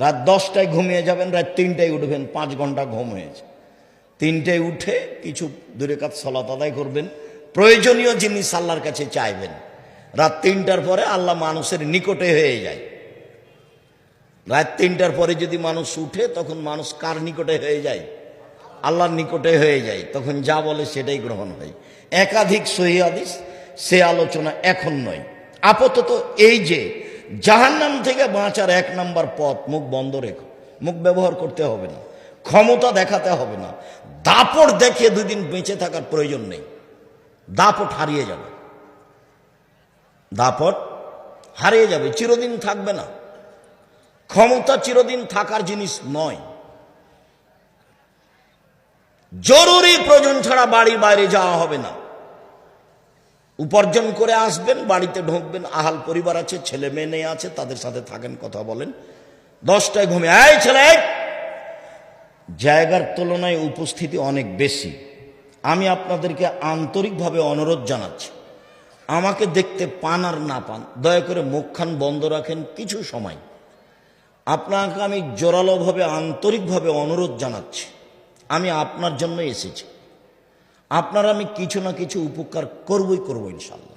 রাত দশটায় ঘুমিয়ে যাবেন, রাত তিনটায় উঠবেন, পাঁচ ঘণ্টা ঘুম হয়েছে। তিনটায় উঠে কিছু দূরে কাজ সলাত আদায় করবেন। প্রয়োজনীয় জিনিস আল্লাহর কাছে চাইবেন। রাত তিনটার পরে আল্লাহ মানুষের নিকটে হয়ে যায়। রাত তিনটার পরে যদি মানুষ উঠে, তখন মানুষ কার নিকটে হয়ে যায়? আল্লাহর নিকটে হয়ে যায়। তখন যা বলে সেটাই গ্রহণ হয়। একাধিক সহি হাদিস, সে আলোচনা এখন নয়। আপাতত এই যে জাহান্নাম থেকে বাঁচার এক নাম্বার পথ মুখ বন্ধ রেখো। মুখ ব্যবহার করতে হবে না। ক্ষমতা দেখাতে হবে না। দাপট দেখিয়ে দুদিন বেঁচে থাকার প্রয়োজন নেই। দাপট হারিয়ে যাবে। দাপট হারিয়ে যাবে। চিরদিন থাকবে না। ক্ষমতা চিরদিন থাকার জিনিস নয়। জরুরি প্রয়োজন ছাড়া বাড়ির বাইরে যাওয়া হবে না। উপার্জন করে আসবেন, বাড়িতে ঢুকবেন, আহাল পরিবার আছে, ছেলে মেয়ে নেই আছে, তাদের সাথে থাকেন, কথা বলেন। দশটায় ঘুমে এই ছেলে জায়গার তুলনায় উপস্থিতি অনেক বেশি। আমি আপনাদেরকে আন্তরিকভাবে অনুরোধ জানাচ্ছি, আমাকে দেখতে পান আর না পান, দয়া করে মুখখান বন্ধ রাখেন কিছু সময়। আপনাকে আমি জোরালোভাবে, আন্তরিকভাবে অনুরোধ জানাচ্ছি। আমি আপনার জন্য এসেছি। আপনার আমি কিছু না কিছু উপকার করবই করব ইনশাল্লাহ।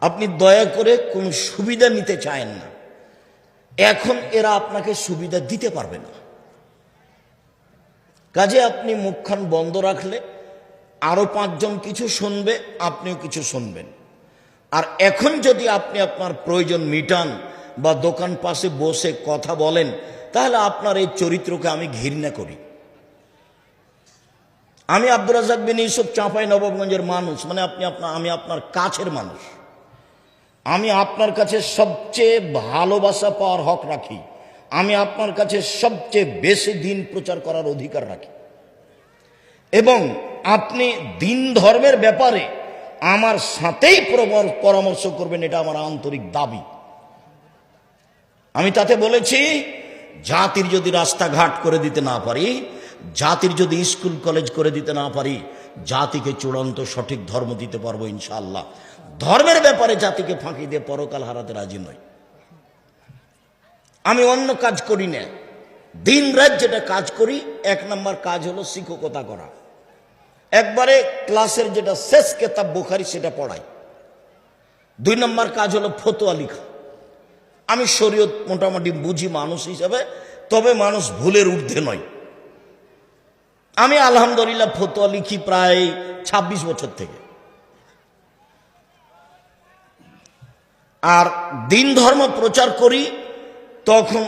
আপনি দয়া করে কোনো সুবিধা নিতে চায়েন না। এখন এরা আপনাকে সুবিধা দিতে পারবে না। কাজে আপনি মুখখান বন্ধ রাখলে আরও পাঁচজন কিছু শুনবে, আপনিও কিছু শুনবেন। আর এখন যদি আপনি আপনার প্রয়োজন মিটান বা দোকান পাশে বসে কথা বলেন, তাহলে আপনার এই চরিত্রকে আমি ঘৃণা করি। আমি আব্দুর রাজাক বিন ইউসুফ চাঁপাই নবাবগঞ্জের মানুষ মানে আপনি আপনার, আমি আপনার কাছের মানুষ। আমি আপনার কাছে সবচেয়ে ভালোবাসা পাওয়ার হক রাখি। আমি আপনার কাছে সবচেয়ে বেশি দিন প্রচার করার অধিকার রাখি। এবং আপনি দিন ধর্মের ব্যাপারে আমার সাথেই পরামর্শ করবেন, এটা আমার আন্তরিক দাবি। আমি তাতে বলেছি, জাতির যদি রাস্তাঘাট করে দিতে না পারি জাতির যদি স্কুল, কলেজ করে দিতে না পারি, জাতিকে চূড়ান্ত সঠিক ধর্ম দিতে পারব ইনশাআল্লাহ। ধর্মের ব্যাপারে জাতিকে ফাঁকি দিয়ে পরকাল হারাতে রাজি নই। আমি অন্য কাজ করি না। দিন রাত যেটা কাজ করি, এক নম্বর কাজ হলো শিক্ষকতা করা। একবারে ক্লাসের যেটা শেষ কেতাব বোখারি সেটা পড়াই। দুই নম্বর কাজ হলো ফতোয়া লিখা। আমি শরীয়ত মোটামুটি বুঝি মানুষ হিসাবে, তবে মানুষ ভুলের ঊর্ধ্বে নয়। আমি আলহামদুলিল্লাহ ফতোয়া লিখি প্রায় ২৬ বছর থেকে। আর দিন ধর্ম প্রচার করি তখন